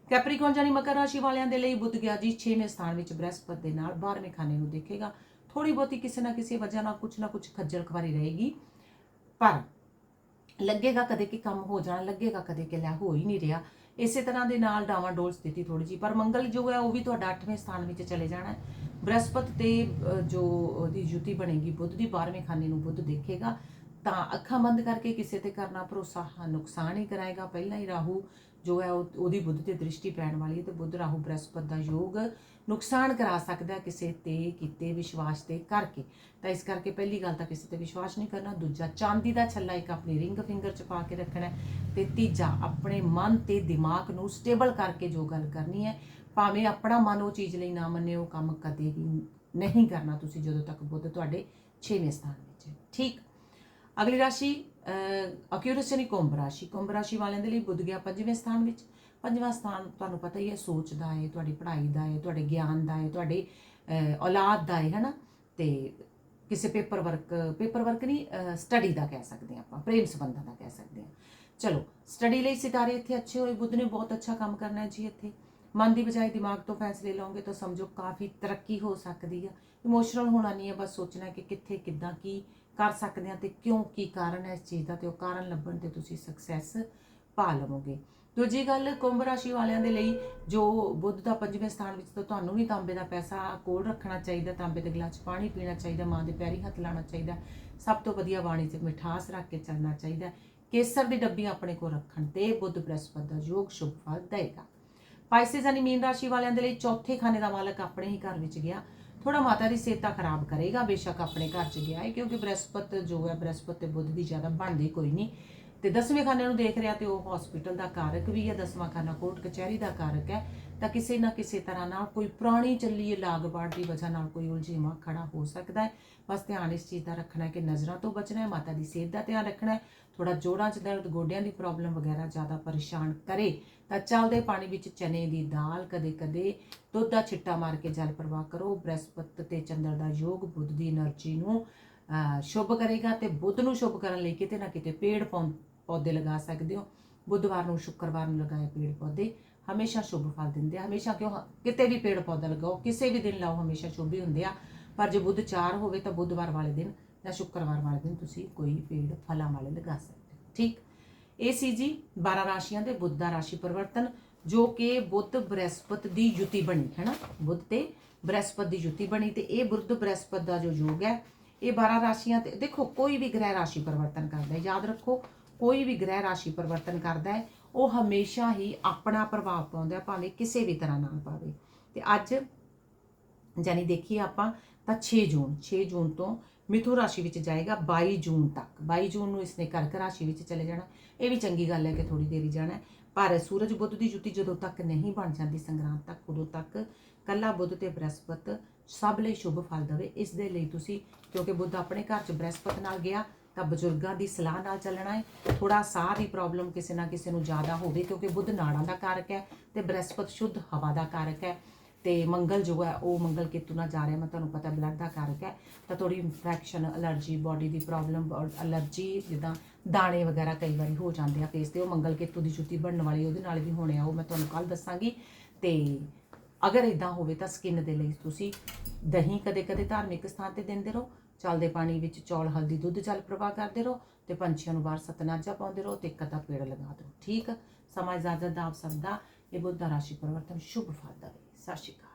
ਕੈਪਰੀਕੌਨ ਜਾਨੀ ਮਕਰ ਰਾਸ਼ੀ ਵਾਲਿਆਂ ਦੇ ਲਈ ਬੁੱਧ ਗਿਆ ਜੀ 6ਵੇਂ ਸਥਾਨ ਵਿੱਚ ਬ੍ਰਹਸਪਤ ਦੇ ਨਾਲ 12ਵੇਂ ਖਾਨੇ ਨੂੰ ਦੇਖੇਗਾ। ਥੋੜੀ ਬਹੁਤੀ ਕਿਸੇ ਨਾ ਕਿਸੇ ਵਜ੍ਹਾ ਨਾਲ ਕੁਝ ਨਾ ਕੁਝ ਖੱਜਲ ਖਵਾਰੀ ਰਹੇਗੀ। ਪਰ ਲੱਗੇਗਾ ਕਦੇ ਕਿ ਕੰਮ ਹੋ ਜਾਣਾ, ਲੱਗੇਗਾ ਕਦੇ ਕਿ ਲੈ ਹੋ ਹੀ ਨਹੀਂ ਰਿਹਾ। ਇਸੇ ਤਰ੍ਹਾਂ ਦੇ ਨਾਲ ਡਾਵਾਂ ਡੋਲ ਸਥਿਤੀ ਥੋੜੀ ਜੀ ਪਰ ਮੰਗਲ ਜੋ ਹੈ ਉਹ ਵੀ ਤੁਹਾਡਾ 8ਵੇਂ ਸਥਾਨ ਵਿੱਚ ਚਲੇ ਜਾਣਾ ਹੈ। ਬ੍ਰਹਸਪਤ ਤੇ ਜੋ ਉਹਦੀ ਯੁਤੀ ਬਣੇਗੀ, ਬੁੱਧ ਦੀ 12ਵੇਂ ਖਾਨੇ ਨੂੰ ਬੁੱਧ ਦੇਖੇਗਾ। ਤਾਂ ਅੱਖਾਂ ਬੰਦ ਕਰਕੇ ਕਿਸੇ ਤੇ ਕਰਨਾ ਭਰੋਸਾ, ਨੁਕਸਾਨ ਹੀ ਕਰਾਏਗਾ। ਪਹਿਲਾਂ ਹੀ ਰਾਹੂ ਜੋ ਹੈ ਉਹ- ਉਹਦੀ ਬੁੱਧ ਤੇ ਦ੍ਰਿਸ਼ਟੀ ਪੈਣ ਵਾਲੀ ਹੈ ਤੇ ਬੁੱਧ ਰਾਹੂ ਬ੍ਰਹਸਪਤ ਦਾ ਯੋਗ ਨੁਕਸਾਨ ਕਰਾ ਸਕਦਾ ਕਿਸੇ ਤੇ ਕੀਤੇ ਵਿਸ਼ਵਾਸ ਤੇ ਕਰਕੇ। ਤਾਂ ਇਸ ਕਰਕੇ ਪਹਿਲੀ ਗੱਲ ਤਾਂ ਕਿਸੇ ਤੇ ਵਿਸ਼ਵਾਸ ਨਹੀਂ ਕਰਨਾ, ਦੂਜਾ ਚਾਂਦੀ ਦਾ ਛੱਲਾ ਇੱਕ ਆਪਣੀ ਰਿੰਗ ਫਿੰਗਰ 'ਚ ਪਾ ਕੇ ਰੱਖਣਾ ਹੈ ਤੇ ਤੀਜਾ ਆਪਣੇ ਮਨ ਤੇ ਦਿਮਾਗ ਨੂੰ ਸਟੇਬਲ ਕਰਕੇ ਜੋ ਗੱਲ ਕਰਨੀ ਹੈ, ਭਾਵੇਂ ਆਪਣਾ ਮਨ ਉਹ ਚੀਜ਼ ਲਈ ਨਾ ਮੰਨੇ, ਉਹ ਕੰਮ ਕਦੇ ਵੀ ਨਹੀਂ ਕਰਨਾ ਤੁਸੀਂ ਜਦੋਂ ਤੱਕ ਬੁੱਧ ਤੁਹਾਡੇ 6ਵੇਂ ਸਥਾਨ ਵਿੱਚ ਹੈ। ਠੀਕ। ਅਗਲੀ ਰਾਸ਼ੀ ਅਕਿਊਰਸ ਯਾਨੀ ਕੁੰਭ ਰਾਸ਼ੀ ਕੁੰਭ ਰਾਸ਼ੀ ਵਾਲਿਆਂ ਦੇ ਲਈ ਬੁੱਧ ਗਿਆ ਪੰਜਵੇਂ ਸਥਾਨ ਵਿੱਚ। ਪੰਜਵਾਂ ਸਥਾਨ ਤੁਹਾਨੂੰ ਪਤਾ ਹੀ ਹੈ, ਸੋਚ ਦਾ ਹੈ, ਤੁਹਾਡੀ ਪੜ੍ਹਾਈ ਦਾ ਹੈ, ਤੁਹਾਡੇ ਗਿਆਨ ਦਾ ਹੈ, ਤੁਹਾਡੇ ਔਲਾਦ ਦਾ ਹੈ, ਹਨਾ? ਤੇ ਕਿਸੇ ਪੇਪਰ ਵਰਕ ਪੇਪਰ ਵਰਕ ਨਹੀਂ ਸਟੱਡੀ ਦਾ ਕਹਿ ਸਕਦੇ ਹਾਂ ਆਪਾਂ, ਪ੍ਰੇਮ ਸੰਬੰਧਾਂ ਦਾ ਕਹਿ ਸਕਦੇ ਹਾਂ। ਚਲੋ, ਸਟੱਡੀ ਲਈ ਸਿਤਾਰੇ ਇੱਥੇ ਅੱਛੇ ਹੋਏ, ਬੁੱਧ ਨੇ ਬਹੁਤ ਅੱਛਾ ਕੰਮ ਕਰਨਾ ਹੈ ਜੀ ਇੱਥੇ। ਮਨ ਦੀ ਬਜਾਏ ਦਿਮਾਗ ਤੋਂ ਫੈਸਲੇ ਲਓਗੇ ਤਾਂ ਸਮਝੋ ਕਾਫੀ ਤਰੱਕੀ ਹੋ ਸਕਦੀ ਆ। ਇਮੋਸ਼ਨਲ ਹੋਣਾ ਨਹੀਂ ਹੈ, ਬਸ ਸੋਚਣਾ ਕਿ ਕਿੱਥੇ, ਕਿੱਦਾਂ, ਕੀ ਕਰ ਸਕਦੇ ਹਾਂ ਤੇ ਕਿਉਂ, ਕੀ ਕਾਰਨ ਹੈ ਇਸ ਚੀਜ਼ ਦਾ ਤੇ ਉਹ ਕਾਰਨ ਲੱਭਣ ਤੇ ਤੁਸੀਂ ਸਕਸੈਸ ਪਾ ਲਵੋਗੇ। ਦੂਜੀ ਗੱਲ, ਕੁੰਭ ਰਾਸ਼ੀ ਵਾਲਿਆਂ ਦੇ ਲਈ ਜੋ ਬੁੱਧ ਦਾ ਪੰਜਵੇਂ ਸਥਾਨ ਵਿੱਚ ਤਾਂ ਤੁਹਾਨੂੰ ਵੀ ਤਾਂਬੇ ਦਾ ਪੈਸਾ ਕੋਲ ਰੱਖਣਾ ਚਾਹੀਦਾ, ਤਾਂਬੇ ਦੇ ਗਲਾਸ ਪਾਣੀ ਪੀਣਾ ਚਾਹੀਦਾ, ਮਾਂ ਦੇ ਪੈਰੀ ਹੱਥ ਲਾਉਣਾ ਚਾਹੀਦਾ, ਸਭ ਤੋਂ ਵਧੀਆ ਬਾਣੀ 'ਚ ਮਿਠਾਸ ਰੱਖ ਕੇ ਚੱਲਣਾ ਚਾਹੀਦਾ, ਕੇਸਰ ਦੀ ਡੱਬੀ ਆਪਣੇ ਕੋਲ ਰੱਖਣ ਤੇ ਬੁੱਧ ਬ੍ਰਹਸਪਤ ਦਾ ਯੋਗ ਸ਼ੁਭ ਫਲ ਦੇਗਾ ਪਾਈਸਿਸ ਯਾਨੀ ਮੀਨ ਰਾਸ਼ੀ ਵਾਲਿਆਂ ਦੇ ਲਈ ਚੌਥੇ ਖਾਨੇ ਦਾ ਮਾਲਕ ਆਪਣੇ ਹੀ ਘਰ ਵਿੱਚ ਗਿਆ। ਥੋੜਾ ਮਾਤਾ ਦੀ ਸਿਹਤ ਤਾਂ ਖਰਾਬ ਕਰੇਗਾ, ਬੇਸ਼ੱਕ ਆਪਣੇ ਘਰ 'ਚ ਗਿਆ ਹੈ ਕਿਉਂਕਿ ਬ੍ਰਹਸਪਤ ਜੋ ਹੈ, ਬ੍ਰਹਸਪਤ ਤੇ ਬੁੱਧ ਦੀ ਜ਼ਿਆਦਾ ਬਣਦੀ ਕੋਈ ਨਹੀਂ। ਤੇ ਦਸਵੇਂ ਖਾਨੇ ਨੂੰ ਦੇਖ ਰਿਹਾ ਤੇ ਉਹ ਹਸਪੀਟਲ ਦਾ ਕਾਰਕ ਵੀ ਹੈ, ਦਸਵਾਂ ਖਾਨਾ ਕੋਰਟ ਕਚਹਿਰੀ ਦਾ ਕਾਰਕ ਹੈ। ਤਾਂ ਕਿਸੇ ਨਾ ਕਿਸੇ ਤਰ੍ਹਾਂ ਨਾਲ ਕੋਈ ਪੁਰਾਣੀ ਚੱਲੀ ਇਹ ਲਾਗਬਾੜ ਦੀ ਵਜ੍ਹਾ ਨਾਲ ਕੋਈ ਉਲਝੇਵਾਂ ਖੜਾ ਹੋ ਸਕਦਾ ਹੈ। ਬਸ ਧਿਆਨ ਇਸ ਚੀਜ਼ ਦਾ ਰੱਖਣਾ ਹੈ ਕਿ ਨਜ਼ਰਾਂ ਤੋਂ ਬਚਣਾ ਹੈ, ਮਾਤਾ ਦੀ ਸਿਹਤ ਦਾ ਧਿਆਨ ਰੱਖਣਾ ਹੈ। ਥੋੜਾ ਜੋੜਾਂ 'ਚ ਦਰਦ, ਗੋਡਿਆਂ ਦੀ ਪ੍ਰੋਬਲਮ ਵਗੈਰਾ ਜ਼ਿਆਦਾ ਪਰੇਸ਼ਾਨ ਕਰੇ। ਤਾਂ ਚਲਦੇ ਪਾਣੀ ਵਿੱਚ ਚਨੇ ਦੀ ਦਾਲ ਕਦੇ-ਕਦੇ ਦੁੱਧ ਦਾ ਛਿੱਟਾ ਮਾਰ ਕੇ ਜਲ ਪ੍ਰਵਾਹ ਕਰੋ। ਬ੍ਰਹਸਪਤ ਤੇ ਚੰਦਰ ਦਾ ਯੋਗ ਬੁੱਧ ਦੀ એનર્ਜੀ ਨੂੰ ਸ਼ੁਭ ਕਰੇਗਾ ਤੇ ਬੁੱਧ ਨੂੰ ਸ਼ੁਭ ਕਰਨ ਲਈ ਕਿਤੇ ਨਾ ਕਿਤੇ ਪੇੜ ਪੌਦੇ ਲਗਾ ਸਕਦੇ ਹੋ। ਬੁੱਧਵਾਰ ਨੂੰ, ਸ਼ੁੱਕਰਵਾਰ ਨੂੰ ਲਗਾਏ ਪੇੜ ਪੌਦੇ ਹਮੇਸ਼ਾ ਸ਼ੁਭ ਫਲ ਦਿੰਦੇ ਆ। ਹਮੇਸ਼ਾ ਕਿਉਂ ਕਿਤੇ ਵੀ ਪੇੜ ਪੌਦਾ ਲਗਾਓ, ਕਿਸੇ ਵੀ ਦਿਨ ਲਾਓ, ਹਮੇਸ਼ਾ ਸ਼ੁਭ ਹੀ ਹੁੰਦੇ ਆ। ਪਰ ਜੇ ਬੁੱਧ ਚਾਰ ਹੋਵੇ ਤਾਂ ਬੁੱਧਵਾਰ ਵਾਲੇ ਦਿਨ ਜਾਂ ਸ਼ੁੱਕਰਵਾਰ ਵਾਲੇ ਦਿਨ ਤੁਸੀਂ ਕੋਈ ਪੇੜ, ਫਲਾਂ ਵਾਲੇ ਲਗਾ ਸਕਦੇ ਠੀਕ? ਇਹ ਸੀ ਜੀ 12 ਰਾਸ਼ੀਆਂ ਦੇ ਬੁੱਧ ਦਾ ਰਾਸ਼ੀ ਪਰਿਵਰਤਨ, ਜੋ ਕਿ ਬੁੱਧ ਬ੍ਰਹਿਸਪਤ ਦੀ ਯੁਤੀ ਬਣੀ, ਹੈ ਨਾ? ਬੁੱਧ ਤੇ ਬ੍ਰਹਿਸਪਤ ਦੀ ਯੁਤੀ ਬਣੀ ਤੇ ਇਹ ਬੁੱਧ ਬ੍ਰਹਿਸਪਤ ਦਾ ਜੋ ਯੋਗ ਹੈ, ਇਹ 12 ਰਾਸ਼ੀਆਂ ਤੇ, ਦੇਖੋ, ਕੋਈ ਵੀ ਗ੍ਰਹਿ ਰਾਸ਼ੀ ਪਰਿਵਰਤਨ ਕਰਦਾ ਹੈ, ਯਾਦ ਰੱਖੋ, ਕੋਈ ਵੀ ਗ੍ਰਹਿ ਰਾਸ਼ੀ ਪਰਿਵਰਤਨ ਕਰਦਾ ਹੈ, ਉਹ ਹਮੇਸ਼ਾ ਹੀ ਆਪਣਾ ਪ੍ਰਭਾਵ ਪਾਉਂਦਾ ਭਾਵੇਂ ਕਿਸੇ ਵੀ ਤਰ੍ਹਾਂ ਨਾਲ ਪਾਵੇ। ਤੇ ਅੱਜ ਜਾਨੀ ਦੇਖੀਏ ਆਪਾਂ ਤਾਂ 6 ਜੂਨ 6 ਜੂਨ ਤੋਂ ਮਿਥੁਨ ਰਾਸ਼ੀ ਵਿੱਚ ਜਾਏਗਾ 22 ਜੂਨ ਤੱਕ। 22 ਜੂਨ ਨੂੰ ਇਸਨੇ ਕਰਕ ਰਾਸ਼ੀ ਵਿੱਚ ਚਲੇ ਜਾਣਾ। ਇਹ ਵੀ ਚੰਗੀ ਗੱਲ ਹੈ ਕਿ ਥੋੜੀ ਦੇਰੀ ਜਾਣਾ ਪਰ ਸੂਰਜ ਬੁੱਧ ਦੀ ਜੁਤੀ ਜਦੋਂ ਤੱਕ ਨਹੀਂ ਬਣ ਜਾਂਦੀ ਸੰਗਰਾਂਦ ਤੱਕ, ਉਦੋਂ ਤੱਕ ਕੱਲਾ ਬੁੱਧ ਤੇ ਬ੍ਰਹਸਪਤ ਸਭ ਲਈ ਸ਼ੁਭ ਫਲ ਦੇਵੇ। ਇਸ ਦੇ ਲਈ ਤੁਸੀਂ, ਕਿਉਂਕਿ ਬੁੱਧ ਆਪਣੇ ਘਰ 'ਚ ਬ੍ਰਹਸਪਤ ਨਾਲ ਗਿਆ, ਤਾਂ ਬਜ਼ੁਰਗਾਂ ਦੀ ਸਲਾਹ ਨਾਲ ਚੱਲਣਾ ਹੈ। ਥੋੜਾ ਸਾਹ ਦੀ ਪ੍ਰੋਬਲਮ ਕਿਸੇ ਨਾ ਕਿਸੇ ਨੂੰ ਜ਼ਿਆਦਾ ਹੋਵੇ, ਕਿਉਂਕਿ ਬੁੱਧ ਨਾੜਾਂ ਦਾ ਕਾਰਕ ਹੈ ਤੇ ਬ੍ਰਹਸਪਤ ਸ਼ੁੱਧ ਹਵਾ ਦਾ ਕਾਰਕ ਹੈ। ਤੇ ਮੰਗਲ ਜੋ ਹੈ ਉਹ ਮੰਗਲ ਕੇਤੂ ਨਾਲ ਜਾ ਰਿਹਾ, ਮੈਂ ਤੁਹਾਨੂੰ ਪਤਾ ਬਲੱਡ ਦਾ ਕਾਰਕ ਹੈ, ਤਾਂ ਥੋੜੀ ਇਨਫੈਕਸ਼ਨ ਅਲਰਜੀ ਬਾਡੀ ਦੀ ਪ੍ਰੋਬਲਮ ਅਲਰਜੀ ਜਿੱਦਾਂ ਦਾਣੇ ਵਗੈਰਾ ਕਈ ਵਾਰੀ ਹੋ ਜਾਂਦੇ ਆ ਫੇਸ ਤੇ, ਉਹ ਮੰਗਲ ਕੇਤੂ ਦੀ ਜੁੱਤੀ ਬਣਨ ਵਾਲੀ, ਉਹਦੇ ਨਾਲ ਵੀ ਹੋਣੇ ਆ, ਉਹ ਮੈਂ ਤੁਹਾਨੂੰ ਕੱਲ ਦੱਸਾਂਗੀ। ਤੇ ਅਗਰ ਇਦਾਂ ਹੋਵੇ ਤਾਂ ਸਕਿਨ ਦੇ ਲਈ ਤੁਸੀਂ ਦਹੀਂ ਕਦੇ-ਕਦੇ ਧਾਰਮਿਕ ਸਥਾਨ ਤੇ ਦਿੰਦੇ ਰਹੋ, ਚੱਲਦੇ ਪਾਣੀ ਵਿੱਚ ਚੌਲ, ਹਲਦੀ, ਦੁੱਧ ਜਲ ਪ੍ਰਵਾਹ ਕਰਦੇ ਰਹੋ ਤੇ ਪੰਛੀਆਂ ਨੂੰ ਬਾਹਰ ਸਤਨਾਜਾ ਪਾਉਂਦੇ ਰਹੋ ਤੇ ਇੱਕ ਅੱਧਾ ਪੇੜ ਲਗਾ ਦਿਓ, ਠੀਕ? ਸਮਾਂ ਇਜਾਜ਼ਤ ਦਾ ਆਪ ਸਭ ਦਾ, ਇਹ ਬੁੱਧ ਰਾਸ਼ੀ ਪਰਿਵਰਤਨ, ਸ਼ੁਭ ਫਲ ਦੇਵੇ। ਸਤਿ ਸ਼੍ਰੀ ਅਕਾਲ